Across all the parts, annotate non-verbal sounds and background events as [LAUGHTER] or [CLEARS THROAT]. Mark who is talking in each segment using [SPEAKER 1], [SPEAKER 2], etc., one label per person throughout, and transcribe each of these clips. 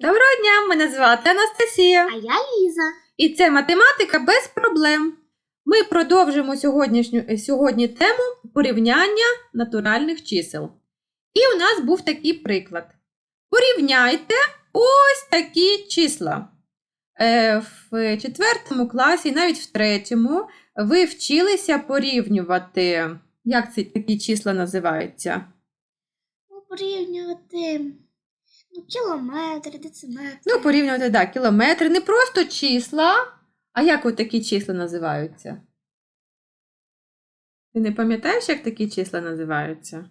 [SPEAKER 1] Доброго дня, мене звати Анастасія.
[SPEAKER 2] А я Ліза.
[SPEAKER 1] І це математика без проблем. Ми продовжимо сьогоднішню, е, сьогодні тему порівняння натуральних чисел. І у нас був такий приклад. Порівняйте ось такі числа. Е, В четвертому класі, навіть в третьому, ви вчилися порівнювати, як ці такі числа називаються?
[SPEAKER 2] Порівнювати ну, кілометри, дециметри.
[SPEAKER 1] Ну, порівнювати, так, кілометри. Не просто числа, а як от такі числа називаються? Ти не пам'ятаєш, як такі числа називаються?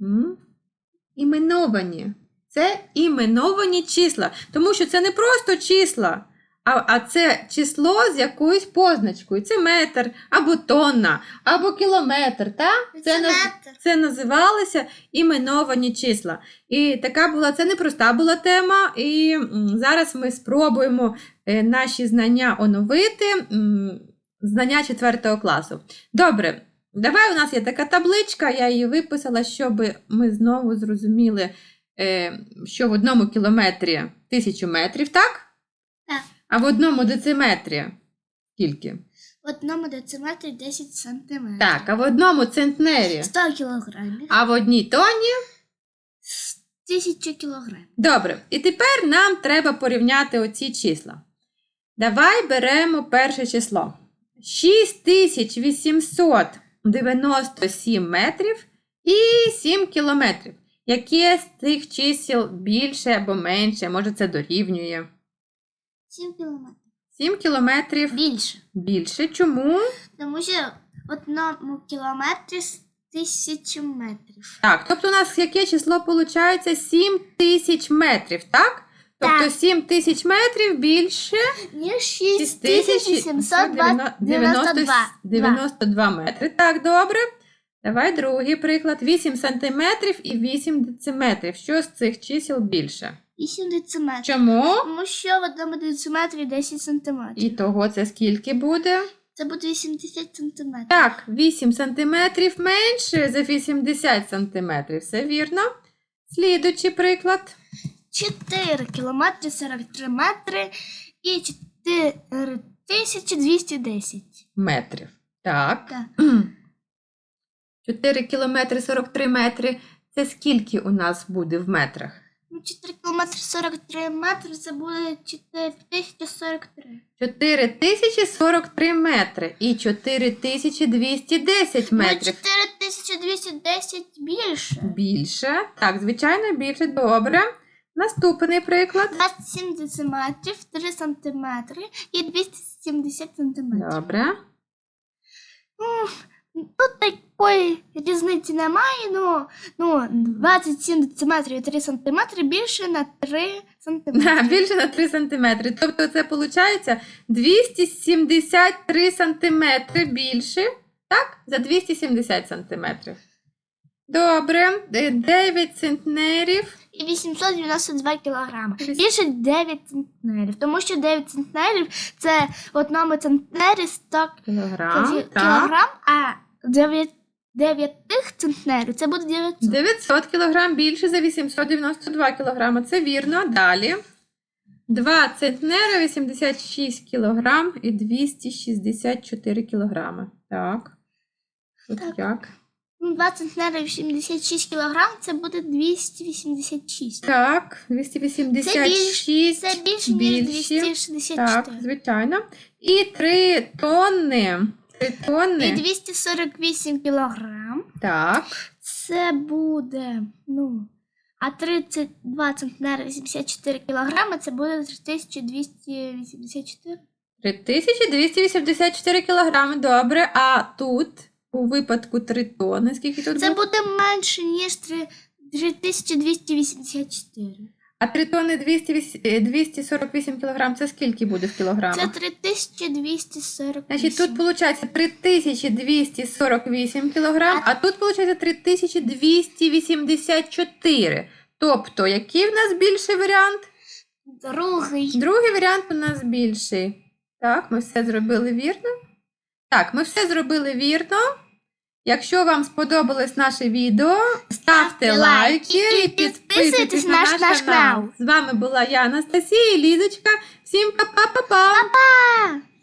[SPEAKER 1] М? Іменовані. Це іменовані числа. Тому що це не просто числа, а, а це число з якоюсь позначкою. Це метр, або тонна, або кілометр. Та? Це, наз- це називалися іменовані числа. І така була, це непроста була тема. І зараз ми спробуємо е, наші знання оновити, знання 4 класу. Добре, давай у нас є така табличка, я її виписала, щоб ми знову зрозуміли, е, що в одному кілометрі тисячу метрів, так? А в одному дециметрі скільки?
[SPEAKER 2] В одному дециметрі 10 сантиметрів.
[SPEAKER 1] Так, а в одному центнері,
[SPEAKER 2] 100 кілограмів.
[SPEAKER 1] а в одній тоні.
[SPEAKER 2] 1000 кілограмів.
[SPEAKER 1] Добре, і тепер нам треба порівняти оці числа. Давай беремо перше число. 6897 метрів і 7 кілометрів. Яке з цих чисел більше або менше, може це дорівнює?
[SPEAKER 2] 7 кілометрів.
[SPEAKER 1] 7 кілометрів
[SPEAKER 2] Більше.
[SPEAKER 1] більше. Чому?
[SPEAKER 2] Тому що в одному кілометрі з 1000 метрів.
[SPEAKER 1] Так, тобто у нас яке число виходить? 7 тисяч метрів, так? Тобто
[SPEAKER 2] Так.
[SPEAKER 1] 7 тисяч метрів більше
[SPEAKER 2] Ніж 6892.
[SPEAKER 1] 92 метри. Так, добре. Давай другий приклад. 8 сантиметрів і 8 дециметрів. Що з цих чисел більше?
[SPEAKER 2] 8 дециметрів.
[SPEAKER 1] Чому?
[SPEAKER 2] Тому що в одному дециметрі 10 сантиметрів.
[SPEAKER 1] І того це скільки буде?
[SPEAKER 2] Це буде 80 сантиметрів.
[SPEAKER 1] Так, 8 сантиметрів менше за 80 сантиметрів. Все вірно. Слідуючий приклад.
[SPEAKER 2] 4 кілометри 43 метри і 4210.
[SPEAKER 1] Метрів. Так.
[SPEAKER 2] Так. [CLEARS THROAT]
[SPEAKER 1] 4 кілометри 43 метри. Це скільки у нас буде в метрах?
[SPEAKER 2] Ну, 4 кілометри 43 метри це буде 4043.
[SPEAKER 1] 4043 метри і 4210
[SPEAKER 2] Ну,
[SPEAKER 1] метрів.
[SPEAKER 2] 4210 більше.
[SPEAKER 1] Більше. Так, звичайно, більше. Добре. Наступний приклад.
[SPEAKER 2] 27 дециметрів, 3 сантиметри і 270 сантиметрів.
[SPEAKER 1] Добре.
[SPEAKER 2] Тут такої різниці немає, ну, ну 27 дециметрів і 3 сантиметри більше на 3 сантиметри.
[SPEAKER 1] Да, більше на 3 сантиметри. Тобто це виходить 273 сантиметри більше. Так? За 270 сантиметрів. Добре. 9 центнерів.
[SPEAKER 2] І 892 кілограми. Більше 9 центнерів. Тому що 9 центнерів це в одному центнері 100
[SPEAKER 1] Кілограм.
[SPEAKER 2] кі-
[SPEAKER 1] Так.
[SPEAKER 2] кілограм, а 9, 9 центнерів це буде 900.
[SPEAKER 1] 900 кг більше за 892 кг. Це вірно. Далі. 2 центнери 86 кг і 264 кг. Так. Тут
[SPEAKER 2] Так.
[SPEAKER 1] як?
[SPEAKER 2] Ну, 2 центнери 86 кілограм це буде 286.
[SPEAKER 1] Так, 286.
[SPEAKER 2] Це більше, ніж 264.
[SPEAKER 1] Так, звичайно. І 3 тонни. 3
[SPEAKER 2] І 248 кілограм.
[SPEAKER 1] Так.
[SPEAKER 2] Це буде, ну, а 32 центнери 84 кілограми це буде 3284.
[SPEAKER 1] 3284 кг. Добре. А тут, у випадку 3 тонни, скільки тут
[SPEAKER 2] Це
[SPEAKER 1] буде?
[SPEAKER 2] менше, ніж три- 3284.
[SPEAKER 1] А 3 тонни 200, е, 248 кг це скільки буде в кілограмах?
[SPEAKER 2] Це 3248.
[SPEAKER 1] Значить, тут виходить 3248 кг, а тут виходить 3284. Тобто, який в нас більший варіант?
[SPEAKER 2] Другий.
[SPEAKER 1] Другий варіант у нас більший. Так, ми все зробили вірно. Так, ми все зробили вірно. Якщо вам сподобалось наше відео, ставте лайки і підписуйтесь на
[SPEAKER 2] на
[SPEAKER 1] наш
[SPEAKER 2] канал.
[SPEAKER 1] З вами була я, Анастасія і Лізочка. Всім па-па-па-па!
[SPEAKER 2] Па-па!